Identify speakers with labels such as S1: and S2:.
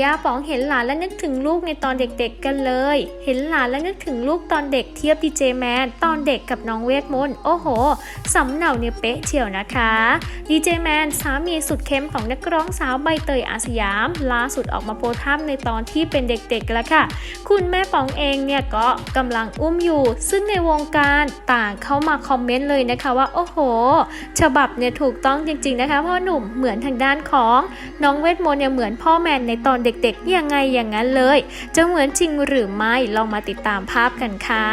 S1: ย่าป๋องเห็นหลานและนึกถึงลูกในตอนเด็กๆกันเลย เห็นหลานและนึกถึงลูกตอนเด็กเทียบดีเจแมนตอนเด็กกับน้องเวทมนต์โอ้โห สำเนาเนี่ยเป๊ะเฉียวนะคะดีเจแมนสามีสุดเข้มของนักร้องสาวใบเตยอาสยาม ล่าสุดออกมาโพสต์ภาพในตอนที่เป็นเด็กๆแล้วค่ะ คุณแม่ป๋องเองเนี่ยก็กำลังอุ้มอยู่ ซึ่งในวงการต่างเข้ามาคอมเมนต์เลยนะคะว่าโอ้โห ฉบับเนี่ยถูกต้องจริงๆนะคะพ่อหนุ่มเหมือนทางด้านของน้องเวทมนต์เนี่ยเหมือนพ่อแมนในตอนเด็กๆยังไงอย่างนั้นเลย จะเหมือนจริงหรือไม่ลองมาติดตามภาพกันค่ะ